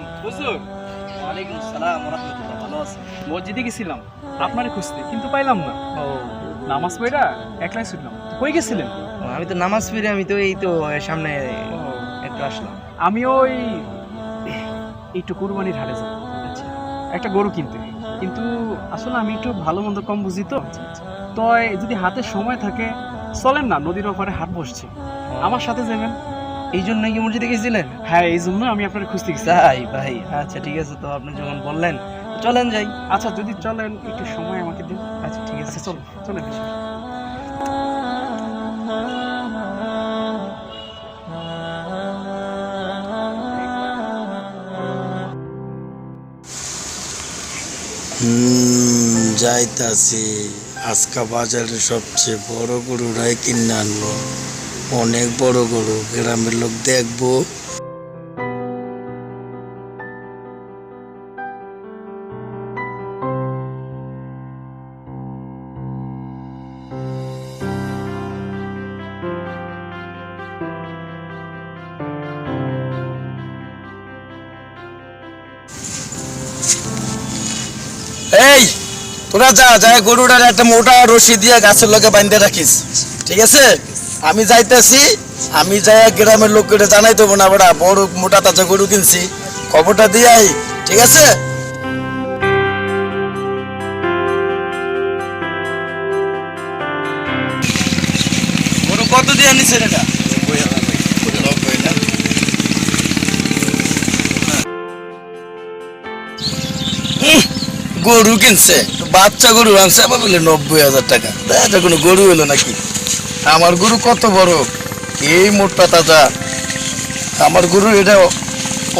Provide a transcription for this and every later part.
আলাইকুম। হুজুর। ওয়ালাইকুম আসসালাম রহমতুল্লাহ। ভালো আছেন? মসজিদে গেছিলাম। আপনারে খুঁজতে কিন্তু পাইলাম না। ও নামাজ পড়া একলাই শুনলাম কই গেছিলেন? আমি তো নামাজ পড়ে আমি তো এই তো সামনে একটু আসলাম। আমি ওই একটু কুরবানির হাটে যাব। আচ্ছা। একটা গরু কিনতে। কিন্তু আসলে আমি একটু ভালো মন্দ কম বুঝি তো। তো যদি হাতে সময় থাকে চলেন না নদীর ওপারে হাট বসছে। আমার সাথে যাবেন? এই জন্য কি মসজিদে গেছিলেন? হ্যাঁ এই জন্য আমি আপনার খুঁজতে গেছি তাই ভাই। আচ্ছা ঠিক আছে। তো আপনি যখন বললেন চলেন যাই। আচ্ছা যদি চলেন একটু সময় আমাকে দিন। আচ্ছা ঠিক আছে। আচ্ছা চল চলেন যাইতাছি। আজকা বাজারে সবচেয়ে বড় গরুরাই কিনে আনলো অনেক বড় গরু, গ্রামের লোক দেখব। এই, তোরা যা যা গরুটার একটা মোটা রশি দিয়ে গাছের লোকে বাঁধতে রাখিস। ঠিক আছে? আমি যাইতেছি আমি যাই গ্রামের লোককে জানাই দেবো না বড়া বড় মোটা তাজা গরু কিনছি। খবরটা দিয়ে আই ঠিক আছে? গরু কত দিয়ে নিছেন এটা? গরু কিনছে। বাচ্চা গরু আনছে আবার বলে নব্বই হাজার টাকা। এটা কোনো গরু হলো নাকি? আমার গুরু কত বড়? এই মোটা তাজা আমার গুরু এটা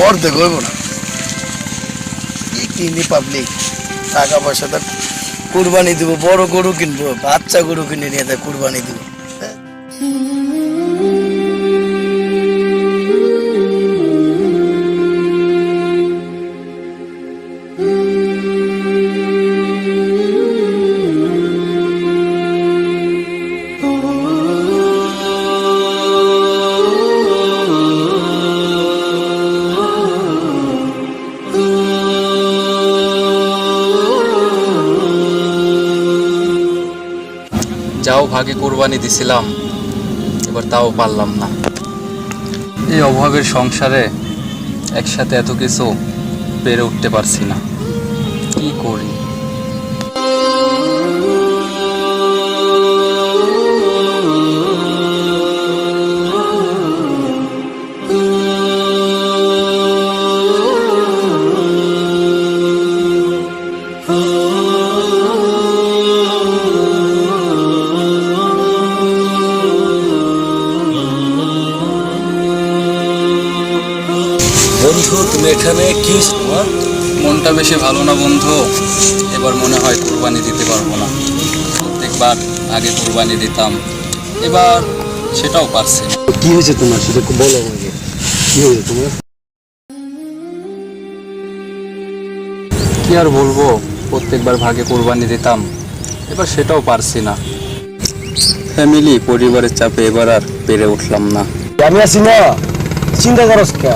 অর্ধেক হইব না। কি কিনি পাবলিক? টাকা পয়সা তো কুরবানি দিব, বড় গরু কিনবো, বাচ্চা গরু কিনে নিয়ে কুরবানি দিব। যাও ভাগে কোরবানি দিছিলাম, এবার তাও পারলাম না। এই অভাবের সংসারে একসাথে এত কিছু পেরে উঠতে পারছি না। কি করি? এখানে কি? মনটা বেশি ভালো না বন্ধু? এবার মনে হয় কোরবানি দিতে পারব না। প্রত্যেকবার আগে কোরবানি দিতাম এবার সেটাও পারছি কি হয়েছে তোমার? সেটা বলো আমাকে। কি হয়েছে তোমার? কি আর বলব? প্রত্যেকবার ভাগে কোরবানি দিতাম এবার সেটাও পারছি না। ফ্যামিলি পরিবারের চাপে এবার আর পেরে উঠলাম না। আমি আছি না। চিন্তা করস কে?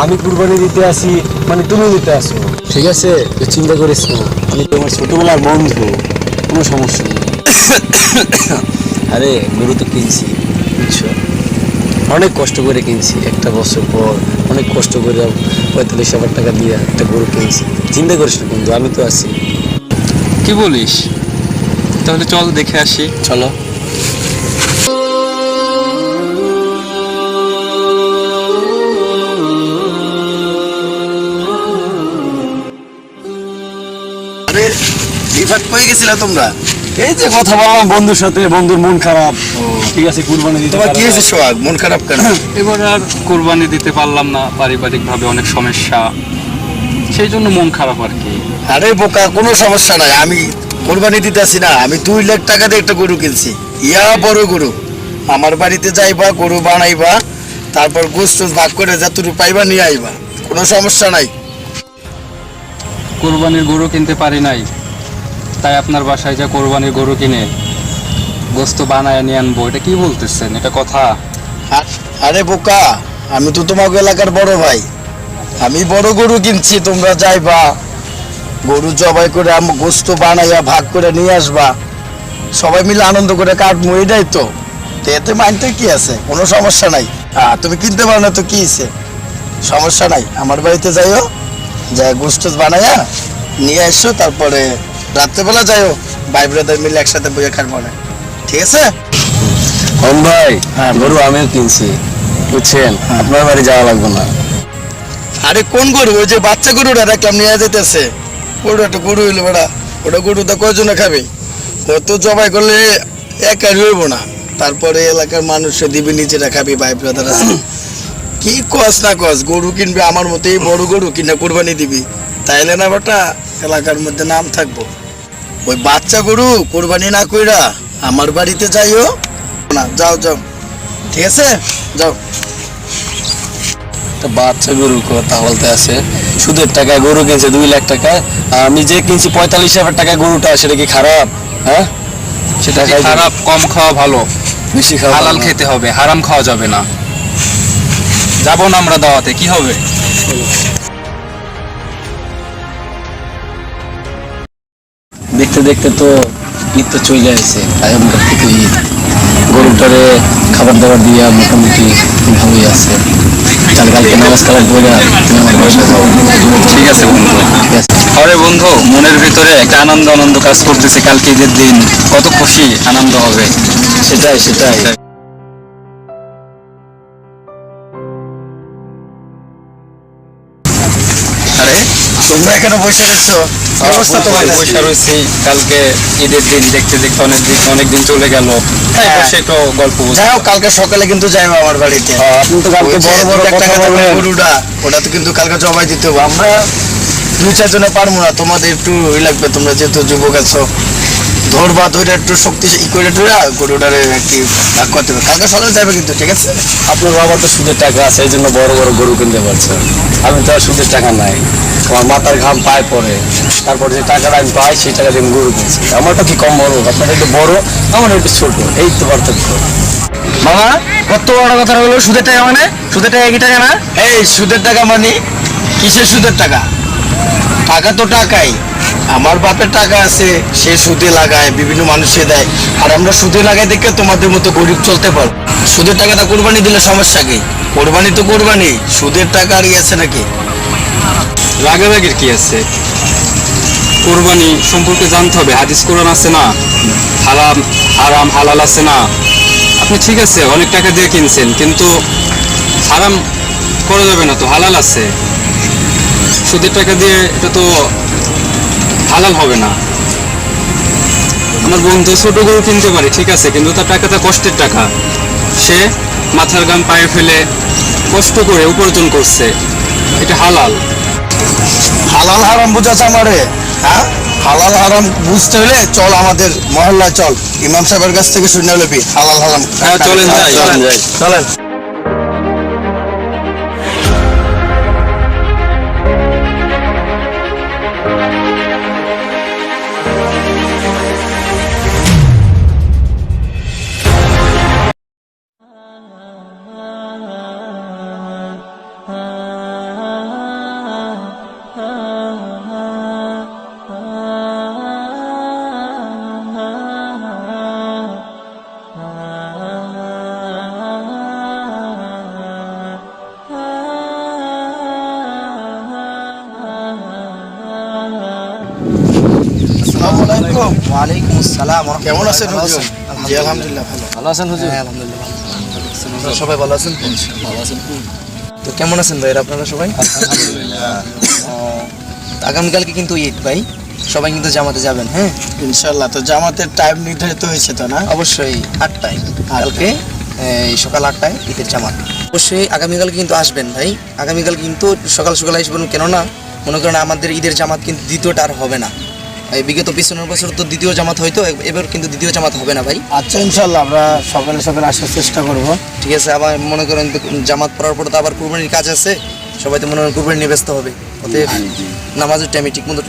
আমি কুরবানি দিতে আসি মানে তুমি দিতে আসো। ঠিক আছে? তুই চিন্তা করিস না। আমি তোমার ছোটবেলার বন্ধু কোনো সমস্যা নেই। আরে গরু তো কিনছি বুঝছ? অনেক কষ্ট করে কিনছি একটা বছর পর। অনেক কষ্ট করে পঁয়তাল্লিশ হাজার টাকা দিয়ে একটা গরু কিনছি। চিন্তা করিস না বন্ধু আমি তো আছি। কি বলিস? তাহলে চল দেখে আসি। চলো। বিভাগ পেয়ে গেছিলা তোমরা? এই যে কথা বললাম বন্ধুর সাথে বন্ধুর মন খারাপ। ঠিক আছে কুরবানি দিতে তোমার কি হয়েছে সোহাগ? মন খারাপ কেন? এবার আর কোরবানি দিতে পারলাম না পারিবারিকভাবে অনেক সমস্যা। সেই জন্য মন খারাপ আর কি। আরে বোকা কোনো সমস্যা নাই। আমি কোরবানি দিতেছি না আমি দুই লাখ টাকা দিয়ে একটা গরু কিনছি। ইয়া বড় গরু। আমার বাড়িতে যাইবা গরু বানাইবা তারপর গোস্ত ভাগ করে যতটুকু পাইবা নিয়ে আইবা। কোনো সমস্যা নাই। কোরবানির গরু কিনতে পারি নাই। তাই আপনার বাসায় যা কোরবানির গরু কিনে গোস্ত বানায় নিয়ে আনব এটা কি বলতেছেন? এটা কথা? আরে বোকা আমি তো তোমাকে এলাকার বড় ভাই। আমি বড় গরু কিনছি তোমরা যাইবা। গরু জবাই করে আম গোস্ত বানাইয়া ভাগ করে নিয়ে আসবা। সবাই মিলে আনন্দ করে কাটবো এটাই তো। এতে মাইন্ডটা কি আছে? কোনো সমস্যা নাই। আহ, তুমি কিনতে পারো না তো কি হইছে? সমস্যা নাই। আমার বাড়িতে যাইও যা গোস্ত বানাইয়া নিয়ে এসো তারপরে রাত্রেবেলা যাইও ভাই ব্রাদার মিলে একসাথে বইয়ে খাটবো না ঠিক আছে? কম ভাই হ্যাঁ, গরু আমিও কিনছি বুঝছেন? আপনার বাড়ি যাওয়া লাগবে না। আরে কোন গরু? ওই যে বাচ্চা গরুটা দেখলাম নিয়ে যেতেছে। গরু একটা গরু হইল বেড়া। ওটা গরুটা কয়জনে খাবে? ও তো জবাই করলে একাই রইব না। তারপরে এলাকার মানুষে দিবে নিজেরা খাবি ভাই ব্রাদার আছে। কি কস না কস গরু কিনবে আমার মতো এই বড় গরু কিনা কোরবানি দিবি। তাইলে না বেটা এলাকার মধ্যে নাম থাকব। ওই বাচ্চা গরু কোরবানি না কইরা আমার বাড়িতে যাইও। না যাও যাও। ঠিক আছে? যাও। একটা বাচ্চা গরু কথা বলতে আছে। সুদের টাকায় গরু কিনছে দুই লাখ টাকা। আর আমি যে কিনছি পঁয়তাল্লিশ হাজার টাকা গরুটা সেটা কি খারাপ? হ্যাঁ? সেটা খারাপ কম খাওয়া ভালো। বেশি খারাপ হালাল খেতে হবে হারাম খাওয়া যাবে না। যাব না আমরা দাওয়াতে কি হবে? দেখতে দেখতে তো ঈদ তো চলে আসছে। আগামীকাল থেকে ঈদ। গরুটারে খাবার দাবার দিয়া মোটামুটি ভালোই আছে। তাহলে কালকে নামাজ কালার করে ঠিক আছে বন্ধু। আরে বন্ধু মনের ভিতরে একটা আনন্দ আনন্দ কাজ করতেছে কালকে ঈদের দিন। কত খুশি আনন্দ হবে। সেটাই সেটাই। এখানে বসে রয়েছো? কি অবস্থা তোমাদের বসে রয়েছি। কালকে ঈদের দিন দেখতে দেখতে অনেক দিন অনেক দিন চলে গেল। হ্যাঁ। বসে একটু গল্প যাই হোক কালকে সকালে কিন্তু যাইবো আমার বাড়িতে। তো কালকে বড় বড় একটা কথা গরুটা ওটা তো কিন্তু কালকে জবাই দিতে হবে। আমরা দুই চারজনে পারব না তোমাদের একটু লাগবে তোমরা যেহেতু যুবক আছো। ধরবা ধরে একটু শক্তি ই করে টুরা গরুটারে কি ভাগ করতে হবে। কালকে সকালে যাবে কিন্তু ঠিক আছে? আপনার বাবার তো সুদের টাকা আছে এই জন্য বড় বড় গরু কিনতে পারছেন আমি তো আর সুদের টাকা নাই। আমার মাথার ঘাম পায় পরে তারপর যে টাকাটা আমি পাই সেই টাকা দিয়ে আমি গরু কিনছি। আমারটা কি কম বড় আপনার একটু বড় আমার একটু ছোট। এই তো পার্থক্য। মামা কত বড় কথা হলো? সুদের টাকা মানে? সুদের টাকা কি টাকা না? এই সুদের টাকা মানে কিসের সুদের টাকা? টাকা তো টাকাই। আমার বাপের টাকা আছে, সে সুদে লাগায়, বিভিন্ন মানুষে দেয়। আর আমরা সুদে লাগাই দেখে তোমাদের মতো গরিব চলতে পারো সুদের টাকাটা কোরবানি দিলে সমস্যা কি? কোরবানি তো কোরবানি, সুদের টাকা আর আছে নাকি? রাগারাগির কি আছে? কোরবানি সম্পর্কে জানতে হবে, হাদিস কোরআন আছে না? হারাম হারাম, হালাল আছে না? আপনি ঠিক আছে, অনেক টাকা দিয়ে কিনছেন, কিন্তু হারাম করা যাবে না তো, হালাল আছে। সুদের টাকা দিয়ে এটা তো হালাল হবে না। আমার বন্ধু ছোট গরু কিনতে পারে ঠিক আছে কিন্তু তার টাকাটা কষ্টের টাকা। সে মাথার গাম পায়ে ফেলে কষ্ট করে উপার্জন করছে। এটা হালাল। হালাল হারাম বুঝাচ্ছে আমারে হ্যাঁ? হালাল হারাম বুঝতে হলে চল আমাদের মহল্লায় চল। ইমাম সাহেবের কাছ থেকে শুনে নেবি হালাল হারাম। হ্যাঁ, চলেন যাই। চলেন। কেমন আছেন হুজুর? জি আলহামদুলিল্লাহ। ভালো। ভালো আছেন হুজুর? হ্যাঁ আলহামদুলিল্লাহ ভালো। সবাই ভালো আছেন? ভালো আছেন তো কেমন আছেন ভাই আপনারা সবাই? আগামীকালকে কিন্তু ঈদ ভাই। সবাই কিন্তু জামাতে যাবেন হ্যাঁ? ইনশাল্লাহ তো জামাতের টাইম নির্ধারিত হয়েছে তো না? অবশ্যই আটটায়। কালকে এই সকাল আটটায় ঈদের জামাত। অবশ্যই আগামীকাল কিন্তু আসবেন ভাই। আগামীকাল কিন্তু সকাল সকাল আসবেন কেননা মনে করেন আমাদের ঈদের জামাত কিন্তু দ্বিতীয়টা আর হবে না। এই বিগত পিছনের বছর তো দ্বিতীয় জামাত হয়তো এবার কিন্তু দ্বিতীয় জামাত হবে না ভাই। আচ্ছা ইনশাল্লাহ আমরা সকালে সকালে আসার চেষ্টা করব। ঠিক আছে আবার মনে করেন জামাত পড়ার পর তো আবার কুরবানির কাজ আছে সবাই তো মনে করেন কুরবানি নিয়ে ব্যস্ত হবে। অতএব নামাজের টাইমে ঠিক মতো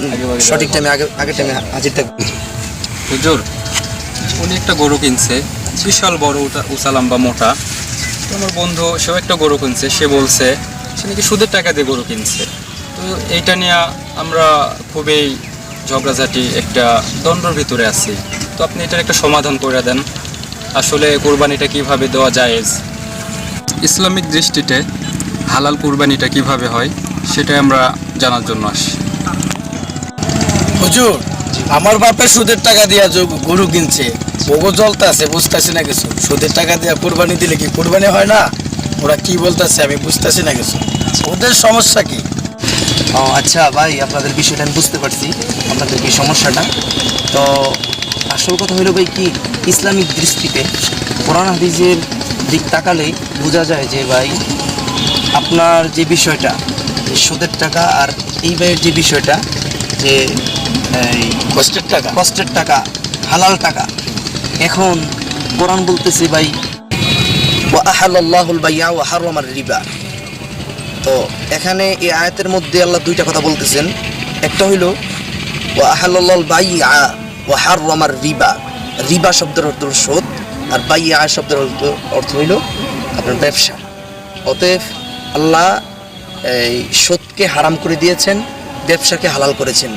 সঠিক টাইমে আগে আগের টাইমে হাজির থাকবে। হুজুর উনি একটা গরু কিনছে বিশাল বড় উটা উঁচা লম্বা মোটা। আমার বন্ধু সেও একটা গরু কিনছে সে বলছে সে নাকি সুদের টাকা দিয়ে গরু কিনছে। তো এইটা নিয়ে আমরা খুবই ঝগড়াঝাটি একটা দ্বন্দ্বর ভিতরে আছি। তো আপনি এটার একটা সমাধান করে দেন। আসলে কোরবানিটা কীভাবে দেওয়া যায়? ইসলামিক দৃষ্টিতে হালাল কোরবানিটা কীভাবে হয় সেটাই আমরা জানার জন্য আসি হুজুর আমার বাপের সুদের টাকা দিয়া যে গরু কিনছে জ্বলতে আছে বুঝতেছি না কিছু। সুদের টাকা দিয়া কোরবানি দিলে কি কোরবানি হয় না? ওরা কি বলতেছে আমি বুঝতেছি না কিছু। ওদের সমস্যা কি? আচ্ছা ভাই আপনাদের বিষয়টা আমি বুঝতে পারছি আপনাদের কি সমস্যাটা? তো আসল কথা হলো ভাই কি ইসলামিক দৃষ্টিতে কোরআন হাদিসের দিক তাকালেই বোঝা যায় যে ভাই আপনার যে বিষয়টা সুদের টাকা আর এই ভাইয়ের যে বিষয়টা যে কষ্টের টাকা। কষ্টের টাকা হালাল টাকা এখন কোরআন বলতেছে ভাই ওয়া আহাল্লাহুল বাইয়া ওয়া হারামার রিবা। তো এখানে এই আয়াতের মধ্যে আল্লাহ দুইটা কথা বলতেছেন একটা হইল ওয়া আহাল্লাল বাইয়া ওয়া হারামার রিবা রিবা শব্দের অর্থ হলো সুদ আর বাইয়া শব্দের অর্থ অর্থ হইল আপনার ব্যবসা অতএব আল্লাহ এই সুদকে হারাম করে দিয়েছেন ব্যবসাকে হালাল করেছেন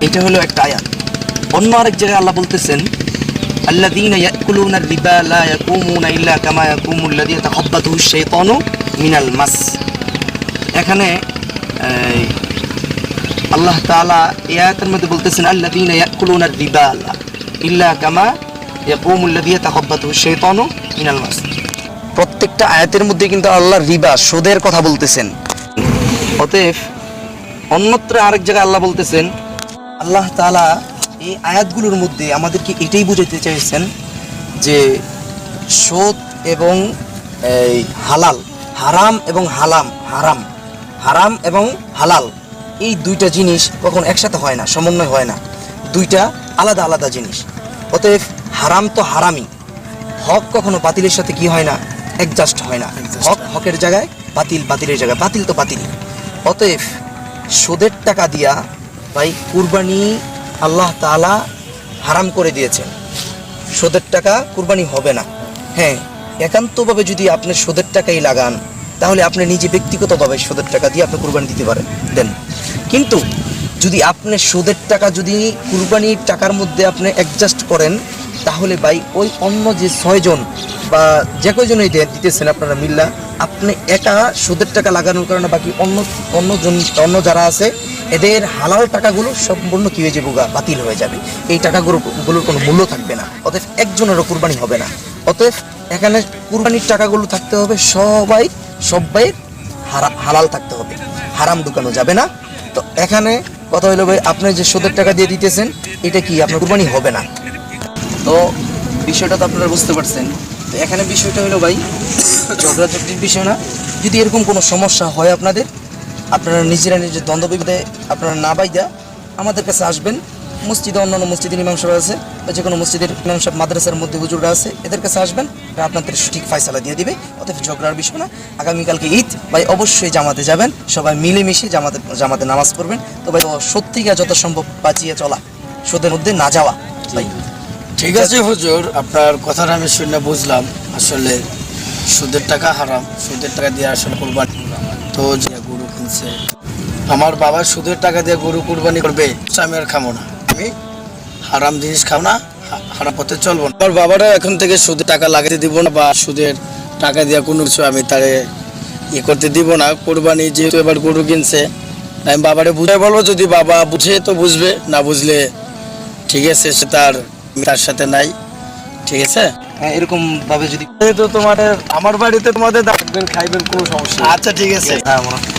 এটা হলো একটা আয়াত অন্য আরেক জায়গায় আল্লাহ বলতেছেন الذين يأكلون الربا لا يقومون إلا كما يقوم الذي يتخبطه الشيطان من المس এখানে আল্লাহ তাআলা এই আয়াতের মধ্যে বলতেছেন, আল্লাযীনা ইয়াকুলুনা রিবা ইল্লা কামা মাস প্রত্যেকটা আয়াতের মধ্যে কিন্তু আল্লাহ রিবা, সুদের কথা বলতেছেন। অতএব, অন্যত্র আরেক জায়গায় আল্লাহ বলতেছেন, আল্লাহ তাআলা এই আয়াতগুলোর মধ্যে আমাদেরকে এটাই বুঝাতে চাইছেন যে সুদ এবং হালাল, হারাম এবং হালাম, হারাম হারাম এবং হালাল এই দুইটা জিনিস কখন একসাথে হয় না সমন্বয় হয় না। দুইটা আলাদা আলাদা জিনিস। অতএব হারাম তো হারামই। হক কখনো বাতিলের সাথে কি হয় না? অ্যাডজাস্ট হয় না। হক হকের জায়গায় বাতিল বাতিলের জায়গায়। বাতিল তো বাতিল অতএব সুদের টাকা দিয়া ভাই কুরবানি আল্লাহ তাআলা হারাম করে দিয়েছেন। সুদের টাকা কুরবানি হবে না। হ্যাঁ একান্তভাবে যদি আপনি সুদের টাকাই লাগান তাহলে আপনি নিজে ব্যক্তিগতভাবে সুদের টাকা দিয়ে আপনি কুরবানি দিতে পারেন, দেন। কিন্তু যদি আপনি সুদের টাকা যদি কুরবানির টাকার মধ্যে আপনি অ্যাডজাস্ট করেন, তাহলে ভাই ওই অন্য যে ছয়জন বা যে কয়জনই দিতেছেন আপনারা মিল্লা, আপনি একা সুদের টাকা লাগানোর কারণে বাকি অন্য অন্য জন, অন্য যারা আছে, এদের হালাল টাকাগুলো সম্পূর্ণ কি হয়ে যাবে বাতিল হয়ে যাবে। এই টাকাগুলো, গুলোর কোনো মূল্য থাকবে না। অতএব একজনেরও কুরবানি হবে না। অতএব এখানে কুরবানির টাকাগুলো থাকতে হবে সবাই সবাই হালাল থাকতে হবে। হারাম ঢুকানো যাবে না। তো এখানে কথা হলো ভাই, আপনি যে সুদের টাকা দিয়ে দিতেছেন, এটা কি আপনার কুরবানি হবে না? তো বিষয়টা তো আপনারা বুঝতে পারছেন। তো এখানে বিষয়টা হলো ভাই ঝগড়াঝগড়ির বিষয় না। যদি এরকম কোনো সমস্যা হয় আপনাদের, আপনারা নিজেরা নিজের দ্বন্দ্ব বিবাদে আপনারা না বাইদা আমাদের কাছে আসবেন। মসজিদে অন্যান্য মসজিদের ইমাম সাহেব আছে, বা যে কোনো মসজিদের ইমাম সাহেব মাদ্রাসার মধ্যে হুজুররা আছে, এদের কাছে আসবেন আপনাদের সঠিক ফায়সালা দিয়ে দিবে, অতএব ঝগড়ার বিষয় না। আগামীকালকে ঈদ, ভাই অবশ্যই জামাতে যাবেন, সবাই মিলেমিশে জামাতে জামাতে নামাজ পড়বেন। তো ভাই সত্যিকার যত সম্ভব বাঁচিয়ে চলা, সুদের মধ্যে না যাওয়া। ভাই। ঠিক আছে হুজুর, আপনার কথাটা আমি শুনে বুঝলাম। আসলে সুদের টাকা হারাম, সুদের টাকা দিয়ে আসলে কোরবানি তো যে গরু কিনছে, আমার বাবা সুদের টাকা দিয়ে গরু কুরবানি করবে, আমি আর খাব না। আমি। হারাম জিনিস খাব না হারাম পথে চলবো না। আমার বাবারা এখন থেকে সুদের টাকা লাগাতে দিব না বা সুদের টাকা দিয়ে কোনো কিছু আমি তারে ইয়ে করতে দিব না। কোরবানি যেহেতু এবার গরু কিনছে আমি বাবারে বুঝে বলব যদি বাবা বুঝে তো বুঝবে না বুঝলে ঠিক আছে সে তার তার সাথে নাই ঠিক আছে? হ্যাঁ এরকম ভাবে যদি তো তোমাদের আমার বাড়িতে তোমাদের খাইবেন কোনো সমস্যা আচ্ছা ঠিক আছে। হয়।